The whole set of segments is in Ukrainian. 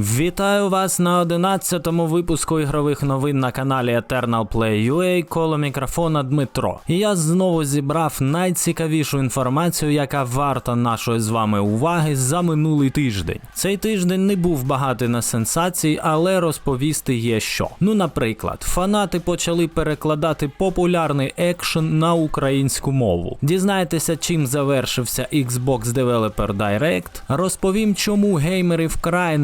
Вітаю вас на 11-му випуску ігрових новин на каналі Eternal Play UA коло мікрофона Дмитро. І я знову зібрав найцікавішу інформацію, яка варта нашої з вами уваги за минулий тиждень. Цей тиждень не був багатий на сенсації, але розповісти є що. Ну, наприклад, фанати почали перекладати популярний екшен на українську мову. Дізнаєтеся, чим завершився Xbox Developer Direct, розповім, чому геймери вкрай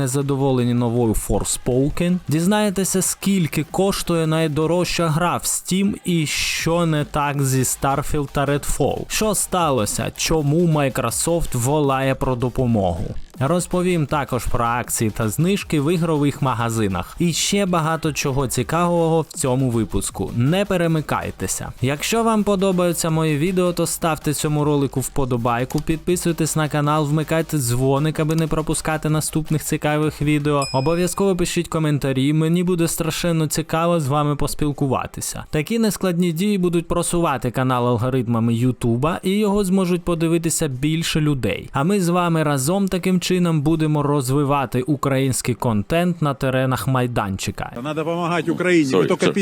незадоволені новою Forspoken, дізнаєтеся, скільки коштує найдорожча гра в Steam і що не так зі Starfield та Redfall. Що сталося? Чому Microsoft волає про допомогу? Розповім також про акції та знижки в ігрових магазинах. І ще багато чого цікавого в цьому випуску. Не перемикайтеся. Якщо вам подобаються мої відео, то ставте цьому ролику вподобайку, підписуйтесь на канал, вмикайте дзвоник, аби не пропускати наступних цікавих відео. Обов'язково пишіть коментарі, мені буде страшенно цікаво з вами поспілкуватися. Такі нескладні дії будуть просувати канал алгоритмами Ютуба і його зможуть подивитися більше людей. А ми з вами разом таким чином будемо розвивати український контент на теренах майданчика. Надо помогать Украине, Sorry, вы только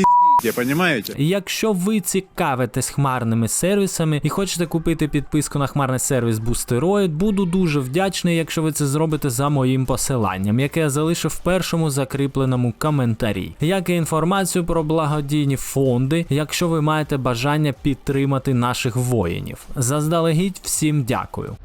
понимаете? Якщо ви цікавитесь хмарними сервісами і хочете купити підписку на хмарний сервіс Boosteroid, буду дуже вдячний, якщо ви це зробите за моїм посиланням, яке я залишив в першому закріпленому коментарі, як і інформацію про благодійні фонди, якщо ви маєте бажання підтримати наших воїнів. Заздалегідь всім дякую.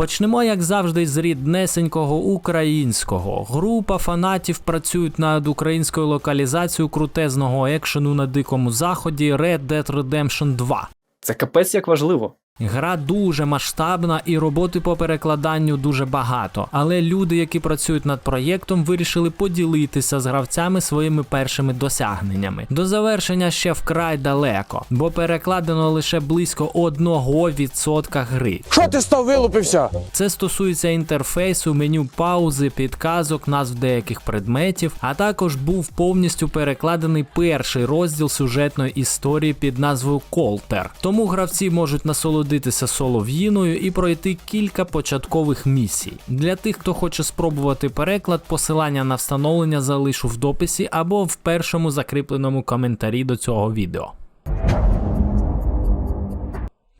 Почнемо, як завжди, з ріднесенького українського. Група фанатів працюють над українською локалізацією крутезного екшену на дикому заході Red Dead Redemption 2. Це капець як важливо. Гра дуже масштабна і роботи по перекладанню дуже багато. Але люди, які працюють над проєктом, вирішили поділитися з гравцями своїми першими досягненнями. До завершення ще вкрай далеко, бо перекладено лише близько 1% гри. Що ти став вилупився? Це стосується інтерфейсу, меню паузи, підказок, назв деяких предметів, а також був повністю перекладений перший розділ сюжетної історії під назвою Колтер. Тому гравці можуть насолодитися солов'їною і пройти кілька початкових місій. Для тих, хто хоче спробувати переклад, посилання на встановлення залишу в дописі або в першому закріпленому коментарі до цього відео.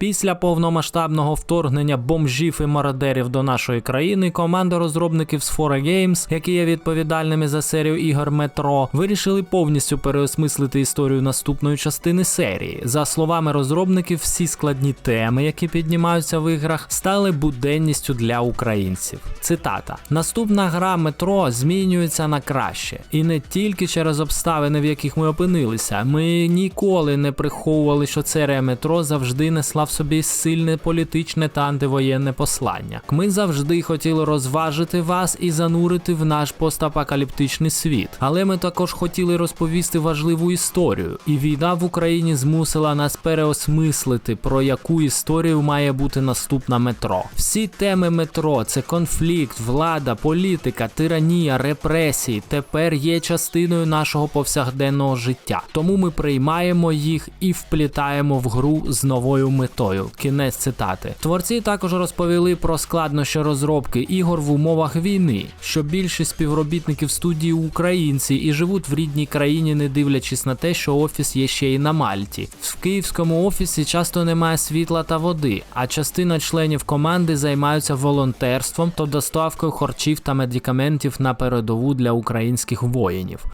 Після повномасштабного вторгнення бомжів і мародерів до нашої країни команда розробників з Fora Games, які є відповідальними за серію ігор Метро, вирішили повністю переосмислити історію наступної частини серії. За словами розробників, всі складні теми, які піднімаються в іграх, стали буденністю для українців. Цитата: наступна гра Метро змінюється на краще, і не тільки через обставини, в яких ми опинилися. Ми ніколи не приховували, що серія метро завжди несла собі сильне політичне та антивоєнне послання. Ми завжди хотіли розважити вас і занурити в наш постапокаліптичний світ. Але ми також хотіли розповісти важливу історію, і війна в Україні змусила нас переосмислити, про яку історію має бути наступна метро. Всі теми метро це конфлікт, влада, політика, тиранія, репресії. Тепер є частиною нашого повсякденного життя. Тому ми приймаємо їх і вплітаємо в гру з новою метою. Кінець цитати. Творці також розповіли про складнощі розробки ігор в умовах війни, що більшість співробітників студії українці і живуть в рідній країні, не дивлячись на те, що офіс є ще й на Мальті. В київському офісі часто немає світла та води, а частина членів команди займаються волонтерством та доставкою харчів та медикаментів на передову для українських воїнів.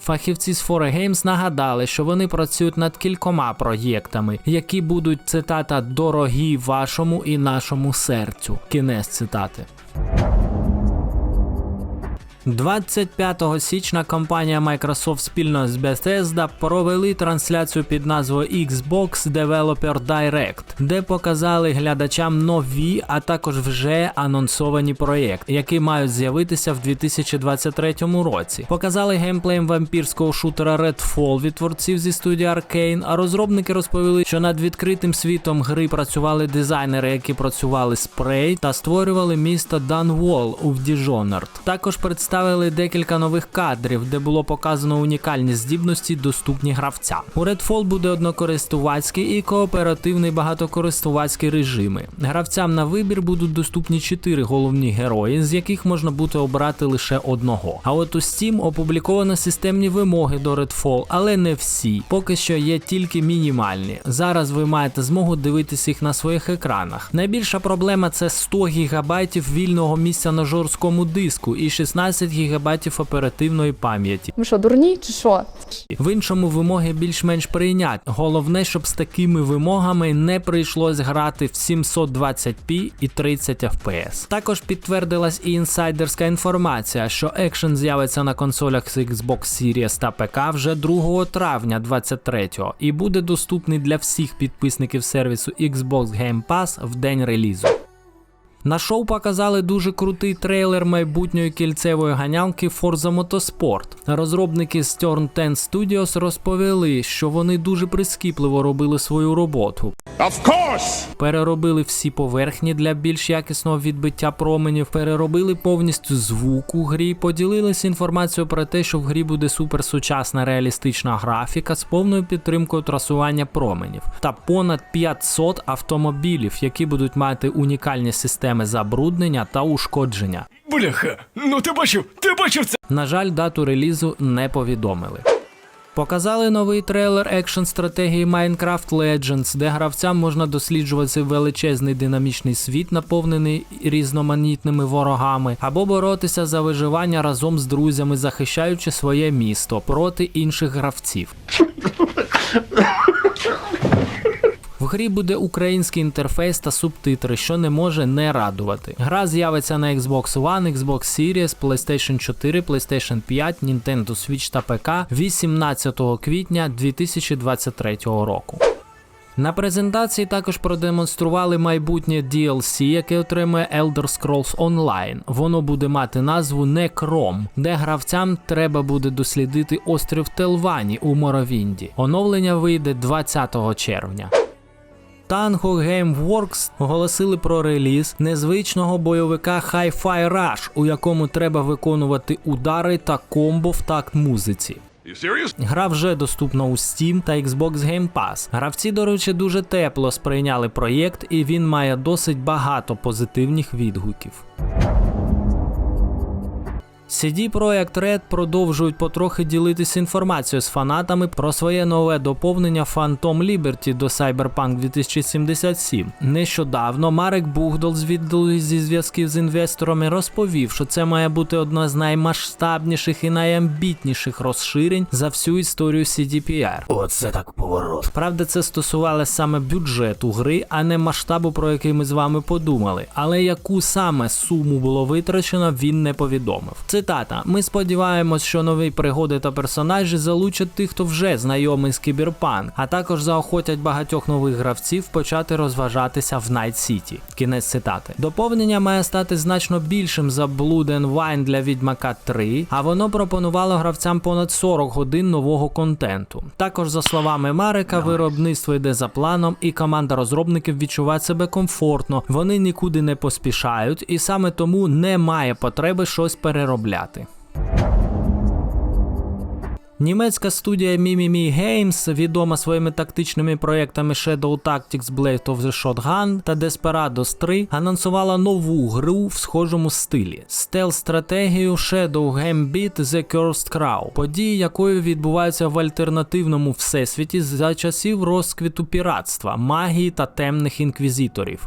Фахівці з 4Games нагадали, що вони працюють над кількома проєктами, які будуть цитата дорогі вашому і нашому серцю. Кінець цитати. 25 січня компанія Microsoft спільно з Bethesda провели трансляцію під назвою Xbox Developer Direct, де показали глядачам нові, а також вже анонсовані проєкти, які мають з'явитися в 2023 році. Показали геймплеєм вампірського шутера Redfall від творців зі студії Arkane, а розробники розповіли, що над відкритим світом гри працювали дизайнери, які працювали з Prey та створювали місто Dunwall у Dishonored. Також представили представили декілька нових кадрів, де було показано унікальні здібності, доступні гравцям. У Redfall буде однокористувацький і кооперативний багатокористувацький режими. Гравцям на вибір будуть доступні чотири головні герої, з яких можна буде обрати лише одного. А от у Steam опубліковано системні вимоги до Redfall, але не всі. Поки що є тільки мінімальні. Зараз ви маєте змогу дивитися їх на своїх екранах. Найбільша проблема це 100 гігабайтів вільного місця на жорсткому диску і 16 гігабайтів оперативної пам'яті. Ви що, дурні чи що? В іншому вимоги більш-менш прийнять. Головне, щоб з такими вимогами не прийшлось грати в 720p і 30 FPS. Також підтвердилась і інсайдерська інформація, що екшен з'явиться на консолях з Xbox Series та ПК вже 2 травня 23-го і буде доступний для всіх підписників сервісу Xbox Game Pass в день релізу. На шоу показали дуже крутий трейлер майбутньої кільцевої ганялки Forza Motorsport. Розробники з Turn 10 Studios розповіли, що вони дуже прискіпливо робили свою роботу. Of course! Переробили всі поверхні для більш якісного відбиття променів, переробили повністю звук у грі, поділилися інформацією про те, що в грі буде суперсучасна реалістична графіка з повною підтримкою трасування променів та понад 500 автомобілів, які будуть мати унікальні системи забруднення та ушкодження. Бляха, ну ти бачив, ти бачив це? На жаль, дату релізу не повідомили. Показали новий трейлер екшн стратегії Minecraft Legends, де гравцям можна досліджувати величезний динамічний світ, наповнений різноманітними ворогами, або боротися за виживання разом з друзями, захищаючи своє місто проти інших гравців. Грі буде український інтерфейс та субтитри, що не може не радувати. Гра з'явиться на Xbox One, Xbox Series, PlayStation 4, PlayStation 5, Nintendo Switch та ПК 18 квітня 2023 року. На презентації також продемонстрували майбутнє DLC, яке отримує Elder Scrolls Online. Воно буде мати назву Necrom, де гравцям треба буде дослідити острів Телвані у Моровінді. Оновлення вийде 20 червня. Tango Gameworks оголосили про реліз незвичного бойовика Hi-Fi Rush, у якому треба виконувати удари та комбо в такт музиці. Гра вже доступна у Steam та Xbox Game Pass. Гравці, до речі, дуже тепло сприйняли проєкт, і він має досить багато позитивних відгуків. CD Projekt Red продовжують потрохи ділитися інформацією з фанатами про своє нове доповнення Phantom Liberty до Cyberpunk 2077. Нещодавно Марек Бугдол з відділу зі зв'язків з інвесторами розповів, що це має бути одне з наймасштабніших і найамбітніших розширень за всю історію CDPR. Оце так поворот. Правда, це стосувалося саме бюджету гри, а не масштабу, про який ми з вами подумали. Але яку саме суму було витрачено, він не повідомив. Цитата: Ми сподіваємось, що нові пригоди та персонажі залучать тих, хто вже знайомий з кіберпанк, а також заохотять багатьох нових гравців почати розважатися в Найт Сіті. Кінець цитати. Доповнення має стати значно більшим за Blood and Wine для Відьмака 3, а воно пропонувало гравцям понад 40 годин нового контенту. Також, за словами Марика, виробництво йде за планом, і команда розробників відчуває себе комфортно. Вони нікуди не поспішають, і саме тому немає потреби щось переробляти. Німецька студія Mimimi Games, відома своїми тактичними проєктами Shadow Tactics Blade of the Shotgun та Desperados 3, анонсувала нову гру в схожому стилі стелс-стратегію Shadow Gambit The Cursed Crow, події якої відбуваються в альтернативному всесвіті за часів розквіту піратства, магії та темних інквізиторів.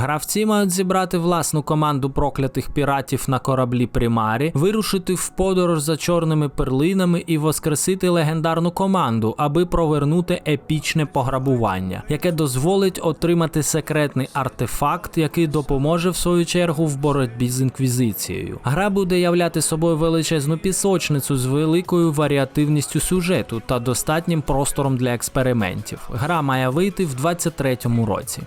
Гравці мають зібрати власну команду проклятих піратів на кораблі Примарі, вирушити в подорож за чорними перлинами і воскресити легендарну команду, аби провернути епічне пограбування, яке дозволить отримати секретний артефакт, який допоможе в свою чергу в боротьбі з інквізицією. Гра буде являти собою величезну пісочницю з великою варіативністю сюжету та достатнім простором для експериментів. Гра має вийти в 23-му році.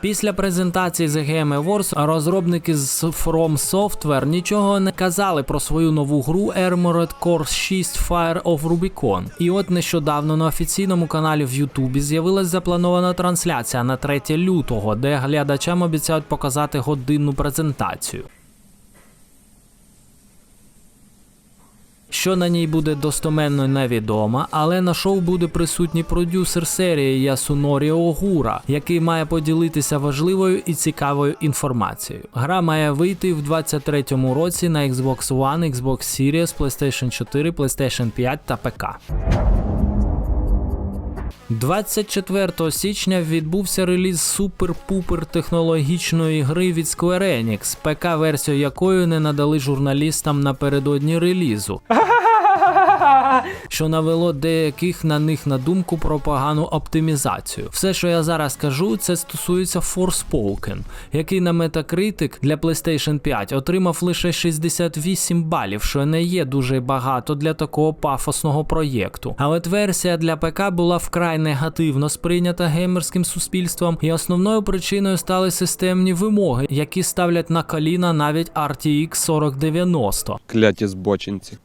Після презентації The Game Awards розробники з From Software нічого не казали про свою нову гру Armored Core 6 Fire of Rubicon. І от нещодавно на офіційному каналі в Ютубі з'явилась запланована трансляція на 3 лютого, де глядачам обіцяють показати годинну презентацію. Що на ній буде достоменно невідомо, але на шоу буде присутній продюсер серії Ясунорі Огура, який має поділитися важливою і цікавою інформацією. Гра має вийти в 23-му році на Xbox One, Xbox Series, PlayStation 4, PlayStation 5 та ПК. 24 січня відбувся реліз супер-пупер технологічної гри від Square Enix, ПК-версію якої не надали журналістам напередодні релізу. Що навело деяких на них на думку про погану оптимізацію. Все, що я зараз кажу, це стосується Forspoken, який на Metacritic для PlayStation 5 отримав лише 68 балів, що не є дуже багато для такого пафосного проєкту. А от версія для ПК була вкрай негативно сприйнята геймерським суспільством, і основною причиною стали системні вимоги, які ставлять на коліна навіть RTX 4090 Кляті збочинці.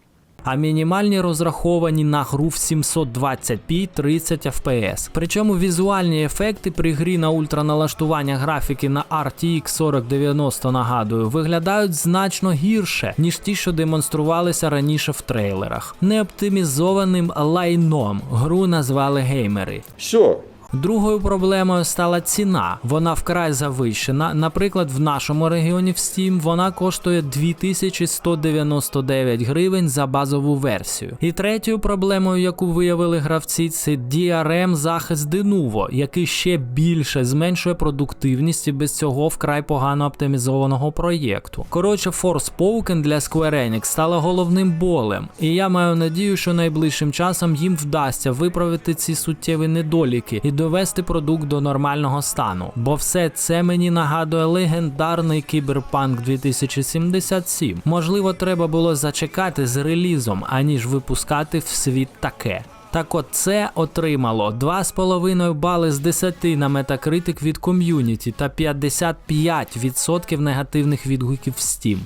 А мінімальні розраховані на гру в 720p 30 fps. Причому візуальні ефекти при грі на ультраналаштування графіки на RTX 4090, нагадую, виглядають значно гірше, ніж ті, що демонструвалися раніше в трейлерах. Неоптимізованим лайном гру назвали геймери. Що? Другою проблемою стала ціна. Вона вкрай завищена. Наприклад, в нашому регіоні в Steam вона коштує 2199 гривень за базову версію. І третьою проблемою, яку виявили гравці, це DRM захист Denuvo, який ще більше зменшує продуктивність і без цього вкрай погано оптимізованого проєкту. Коротше, Forspoken для Square Enix стала головним болем, і я маю надію, що найближчим часом їм вдасться виправити ці суттєві недоліки і довести продукт до нормального стану. Бо все це мені нагадує легендарний Кіберпанк 2077. Можливо, треба було зачекати з релізом, аніж випускати в світ таке. Так от це отримало 2,5 бали з 10 на Metacritic від ком'юніті та 55% негативних відгуків в Steam.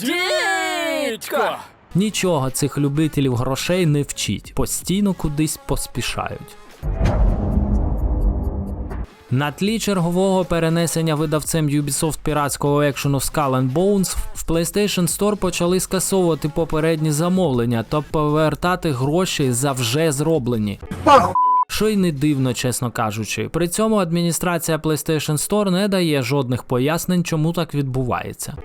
Дідько! Нічого цих любителів грошей не вчить, постійно кудись поспішають. На тлі чергового перенесення видавцем Ubisoft піратського екшену Skull and Bones в PlayStation Store почали скасовувати попередні замовлення та повертати гроші за вже зроблені. Що й не дивно, чесно кажучи. При цьому адміністрація PlayStation Store не дає жодних пояснень, чому так відбувається.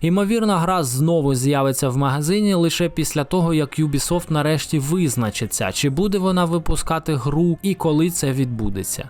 Ймовірно, гра знову з'явиться в магазині лише після того, як Ubisoft нарешті визначиться, чи буде вона випускати гру і коли це відбудеться.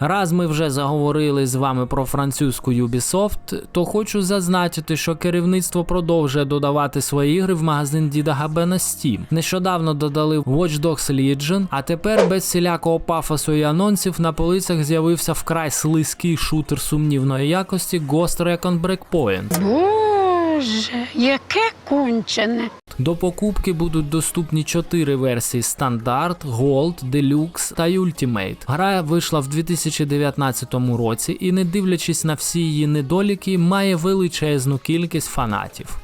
Раз ми вже заговорили з вами про французьку Ubisoft, то хочу зазначити, що керівництво продовжує додавати свої ігри в магазин Діда Габе на Steam. Нещодавно додали Watch Dogs Legion, а тепер без всілякого пафосу і анонсів на полицях з'явився вкрай слизький шутер сумнівної якості Ghost Recon Breakpoint. Боже, яке кончене. До покупки будуть доступні чотири версії стандарт, Gold, Deluxe та Ultimate. Гра вийшла в 2019 році і, не дивлячись на всі її недоліки, має величезну кількість фанатів.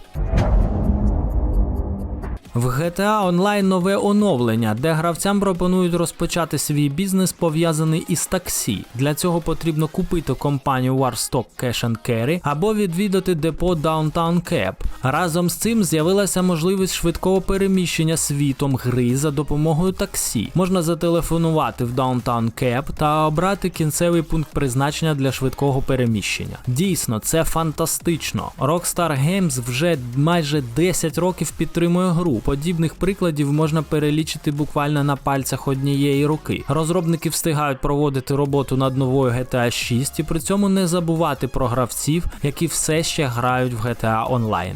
В GTA Online нове оновлення, де гравцям пропонують розпочати свій бізнес пов'язаний із таксі. Для цього потрібно купити компанію Warstock Cash and Carry або відвідати депо Downtown Cap. Разом з цим з'явилася можливість швидкого переміщення світом гри за допомогою таксі. Можна зателефонувати в Downtown Cap та обрати кінцевий пункт призначення для швидкого переміщення. Дійсно, це фантастично. Rockstar Games вже майже 10 років підтримує гру. Подібних прикладів можна перелічити буквально на пальцях однієї руки. Розробники встигають проводити роботу над новою GTA 6 і при цьому не забувати про гравців, які все ще грають в GTA Online.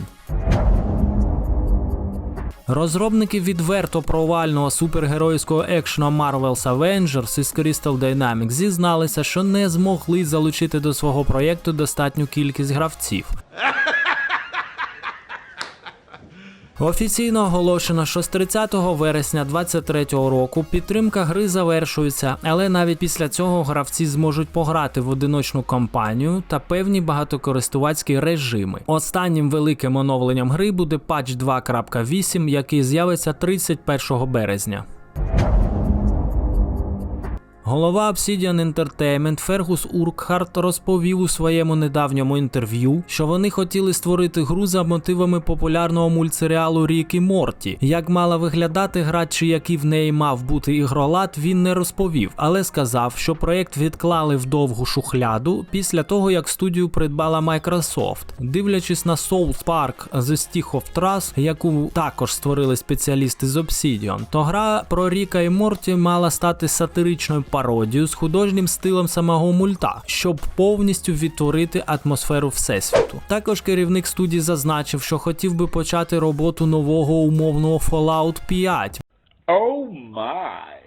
Розробники відверто провального супергеройського екшену Marvel's Avengers із Crystal Dynamics зізналися, що не змогли залучити до свого проєкту достатню кількість гравців. Офіційно оголошено, що з 30 вересня 2023 року підтримка гри завершується, але навіть після цього гравці зможуть пограти в одиночну кампанію та певні багатокористувацькі режими. Останнім великим оновленням гри буде патч 2.8, який з'явиться 31 березня. Голова Obsidian Entertainment Фергус Уркхарт розповів у своєму недавньому інтерв'ю, що вони хотіли створити гру за мотивами популярного мультсеріалу Рік і Морті. Як мала виглядати гра, чи який в неї мав бути ігролад, він не розповів, але сказав, що проєкт відклали в довгу шухляду після того, як студію придбала Microsoft. Дивлячись на South Park The Stick of Trust, яку також створили спеціалісти з Obsidian, то гра про Ріка і Морті мала стати сатиричною пародією з художнім стилем самого мульта, щоб повністю відтворити атмосферу всесвіту. Також керівник студії зазначив, що хотів би почати роботу нового умовного Fallout 5, Oh my.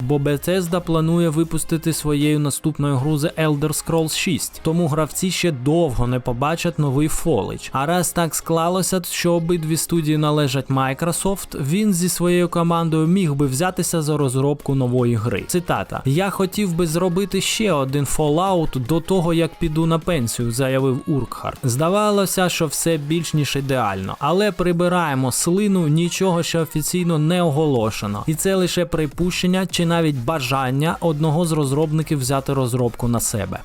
Бо Bethesda планує випустити своєю наступною гру The Elder Scrolls 6, тому гравці ще довго не побачать новий Fallout. А раз так склалося, що обидві студії належать Microsoft, він зі своєю командою міг би взятися за розробку нової гри. Цитата: Я хотів би зробити ще один Fallout до того, як піду на пенсію, заявив Уркхарт. Здавалося, що все більш ніж ідеально, але прибираємо слину, нічого ще офіційно не оголошено, і це лише припущення чи навіть бажання одного з розробників взяти розробку на себе.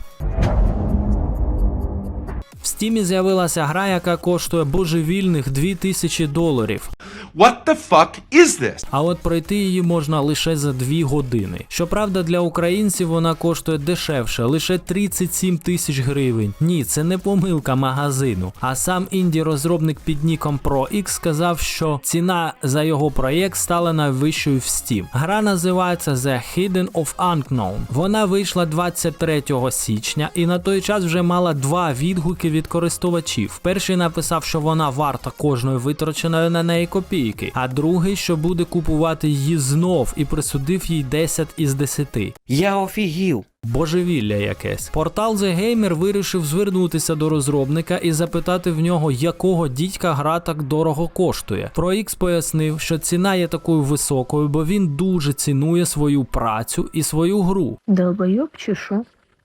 Стімі з'явилася гра, яка коштує божевільних 2000 доларів. What the fuck is this? А от пройти її можна лише за 2 години. Щоправда, для українців вона коштує дешевше, лише 37 тисяч гривень. Ні, це не помилка магазину. А сам інді-розробник під ніком ProX сказав, що ціна за його проєкт стала найвищою в Steam. Гра називається The Hidden of Unknown. Вона вийшла 23 січня і на той час вже мала два відгуки від користувачів. Перший написав, що вона варта кожної витраченої на неї копійки, а другий, що буде купувати її знов і присудив їй 10 із 10. Я офігів. Божевілля якесь. Портал The Gamer вирішив звернутися до розробника і запитати в нього, якого дідька гра так дорого коштує. ProX пояснив, що ціна є такою високою, бо він дуже цінує свою працю і свою гру. Долбойоб чи що?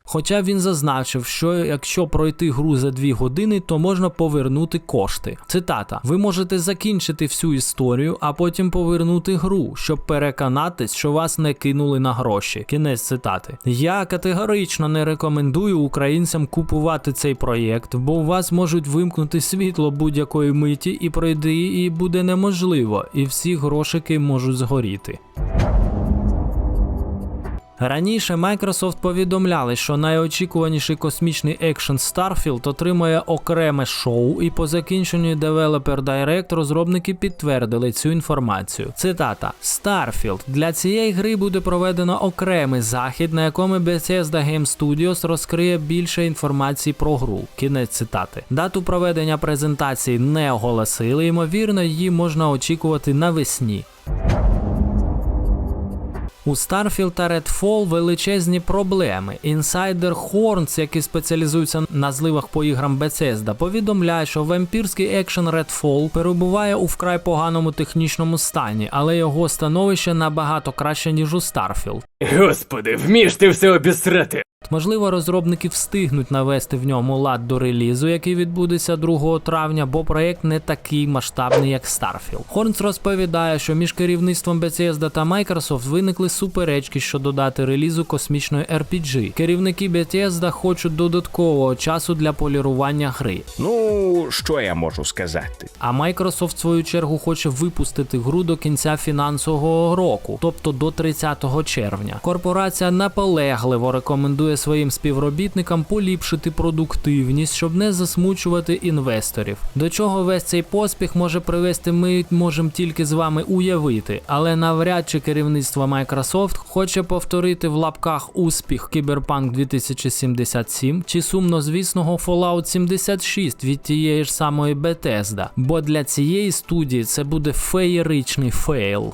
Хоча він зазначив, що якщо пройти гру за 2 години, то можна повернути кошти. Цитата: Ви можете закінчити всю історію, а потім повернути гру, щоб переконатись, що вас не кинули на гроші. Кінець цитати. Я категорично не рекомендую українцям купувати цей проєкт, бо у вас можуть вимкнути світло будь-якої миті, і пройти і буде неможливо, і всі грошики можуть згоріти. Раніше Microsoft повідомляли, що найочікуваніший космічний екшен Starfield отримує окреме шоу, і по закінченню Developer Direct розробники підтвердили цю інформацію. Цитата: Starfield для цієї гри буде проведено окремий захід, на якому Bethesda Game Studios розкриє більше інформації про гру. Кінець цитати. Дату проведення презентації не оголосили, ймовірно, її можна очікувати навесні. У Starfield та Redfall величезні проблеми. Інсайдер Horns, який спеціалізується на зливах по іграм Bethesda, повідомляє, що вампірський екшен Redfall перебуває у вкрай поганому технічному стані, але його становище набагато краще, ніж у Starfield. Господи, вмієш ти все обісрати. Можливо, розробники встигнуть навести в ньому лад до релізу, який відбудеться 2 травня, бо проєкт не такий масштабний, як Starfield. Хорнс розповідає, що між керівництвом Bethesda та Microsoft виникли суперечки щодо дати релізу космічної RPG. Керівники Bethesda хочуть додаткового часу для полірування гри. Ну, що я можу сказати? А Microsoft в свою чергу хоче випустити гру до кінця фінансового року, тобто до 30 червня. Корпорація наполегливо рекомендує своїм співробітникам поліпшити продуктивність, щоб не засмучувати інвесторів. До чого весь цей поспіх може привести, ми можемо тільки з вами уявити, але навряд чи керівництво Microsoft хоче повторити в лапках успіх Cyberpunk 2077 чи сумнозвісного Fallout 76 від тієї ж самої Bethesda, бо для цієї студії це буде феєричний фейл.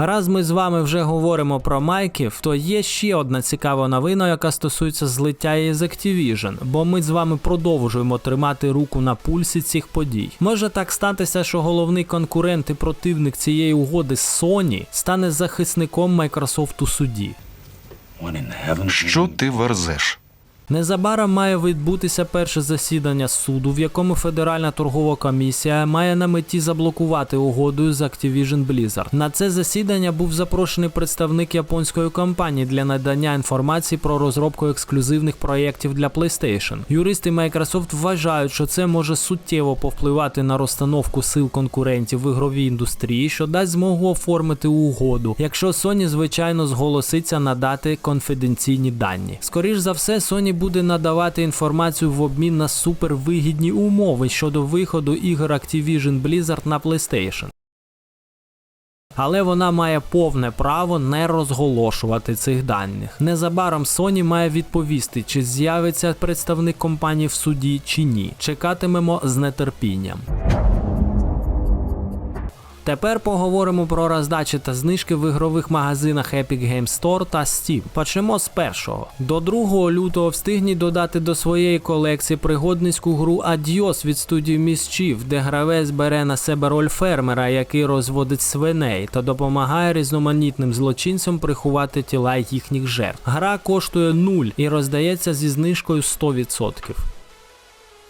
Раз ми з вами вже говоримо про майків, то є ще одна цікава новина, яка стосується злиття із Activision, бо ми з вами продовжуємо тримати руку на пульсі цих подій. Може так статися, що головний конкурент і противник цієї угоди Sony стане захисником Microsoft у суді. Що ти верзеш? Незабаром має відбутися перше засідання суду, в якому Федеральна торгова комісія має на меті заблокувати угоду з Activision Blizzard. На це засідання був запрошений представник японської компанії для надання інформації про розробку ексклюзивних проєктів для PlayStation. Юристи Microsoft вважають, що це може суттєво повпливати на розстановку сил конкурентів в ігровій індустрії, що дасть змогу оформити угоду, якщо Sony, звичайно, зголоситься надати конфіденційні дані. Скоріш за все, Sony буде надавати інформацію в обмін на супервигідні умови щодо виходу ігор Activision Blizzard на PlayStation. Але вона має повне право не розголошувати цих даних. Незабаром Sony має відповісти, чи з'явиться представник компанії в суді чи ні. Чекатимемо з нетерпінням. Тепер поговоримо про роздачі та знижки в ігрових магазинах Epic Games Store та Steam. Почнемо з першого. До 2 лютого встигніть додати до своєї колекції пригодницьку гру Adios від студії Mischief, де гравець бере на себе роль фермера, який розводить свиней та допомагає різноманітним злочинцям приховати тіла їхніх жертв. Гра коштує 0 і роздається зі знижкою 100%.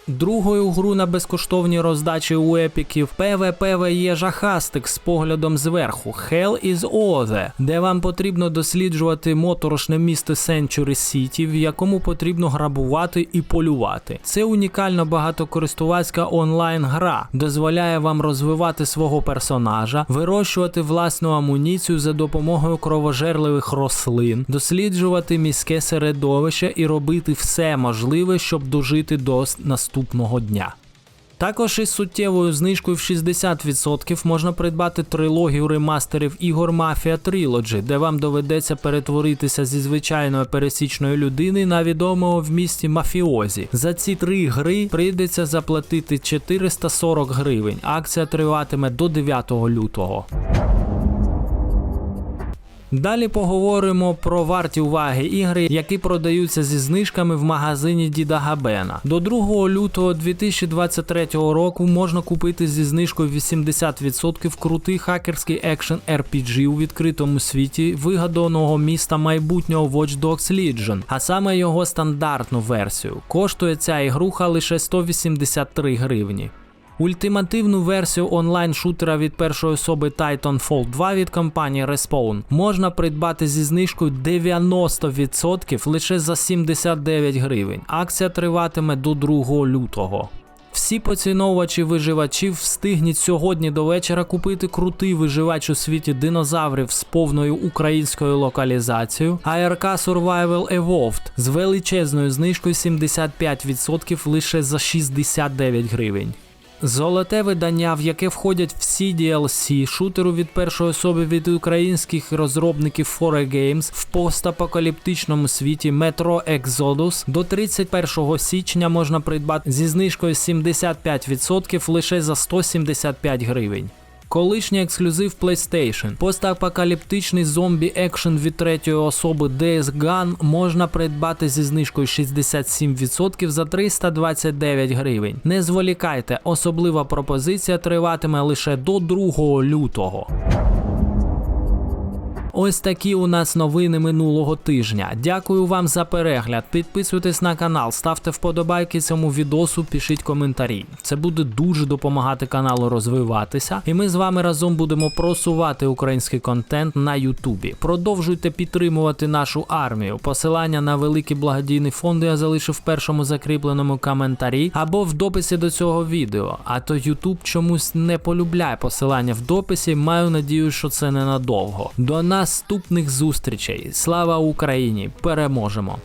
Другою гру на безкоштовній роздачі у епіків PvP є жахастик з поглядом зверху Hell is Other, де вам потрібно досліджувати моторошне місто Century City, в якому потрібно грабувати і полювати. Це унікальна багатокористувацька онлайн-гра, дозволяє вам розвивати свого персонажа, вирощувати власну амуніцію за допомогою кровожерливих рослин, досліджувати міське середовище і робити все можливе, щоб дожити до с- наступного дня. Також із суттєвою знижкою в 60% можна придбати трилогію ремастерів ігор Mafia Trilogy, де вам доведеться перетворитися зі звичайної пересічної людини на відомого в місті мафіозі. За ці три гри прийдеться заплатити 440 гривень. Акція триватиме до 9 лютого. Далі поговоримо про варті уваги ігри, які продаються зі знижками в магазині Діда Габена. До 2 лютого 2023 року можна купити зі знижкою 80% крутий хакерський екшен RPG у відкритому світі вигаданого міста майбутнього Watch Dogs Legion, а саме його стандартну версію. Коштує ця ігруха лише 183 гривні. Ультимативну версію онлайн-шутера від першої особи Titanfall 2 від компанії Respawn можна придбати зі знижкою 90% лише за 79 гривень. Акція триватиме до 2 лютого. Всі поціновувачі виживачів встигніть сьогодні до вечора купити крутий виживач у світі динозаврів з повною українською локалізацією ARK Survival Evolved з величезною знижкою 75% лише за 69 гривень. Золоте видання, в яке входять всі DLC шутеру від першої особи від українських розробників 4 Games в постапокаліптичному світі Metro Exodus до 31 січня можна придбати зі знижкою 75% лише за 175 гривень. Колишній ексклюзив PlayStation. Постапокаліптичний зомбі екшен від третьої особи DS Gun можна придбати зі знижкою 67% за 329 гривень. Не зволікайте, особлива пропозиція триватиме лише до 2 лютого. Ось такі у нас новини минулого тижня. Дякую вам за перегляд. Підписуйтесь на канал, ставте вподобайки цьому відосу, пишіть коментарі. Це буде дуже допомагати каналу розвиватися, і ми з вами разом будемо просувати український контент на Ютубі. Продовжуйте підтримувати нашу армію. Посилання на великі благодійні фонди я залишив в першому закріпленому коментарі або в дописі до цього відео. А то Ютуб чомусь не полюбляє посилання в дописі. Маю надію, що це ненадовго. До наступних зустрічей. Слава Україні! Переможемо!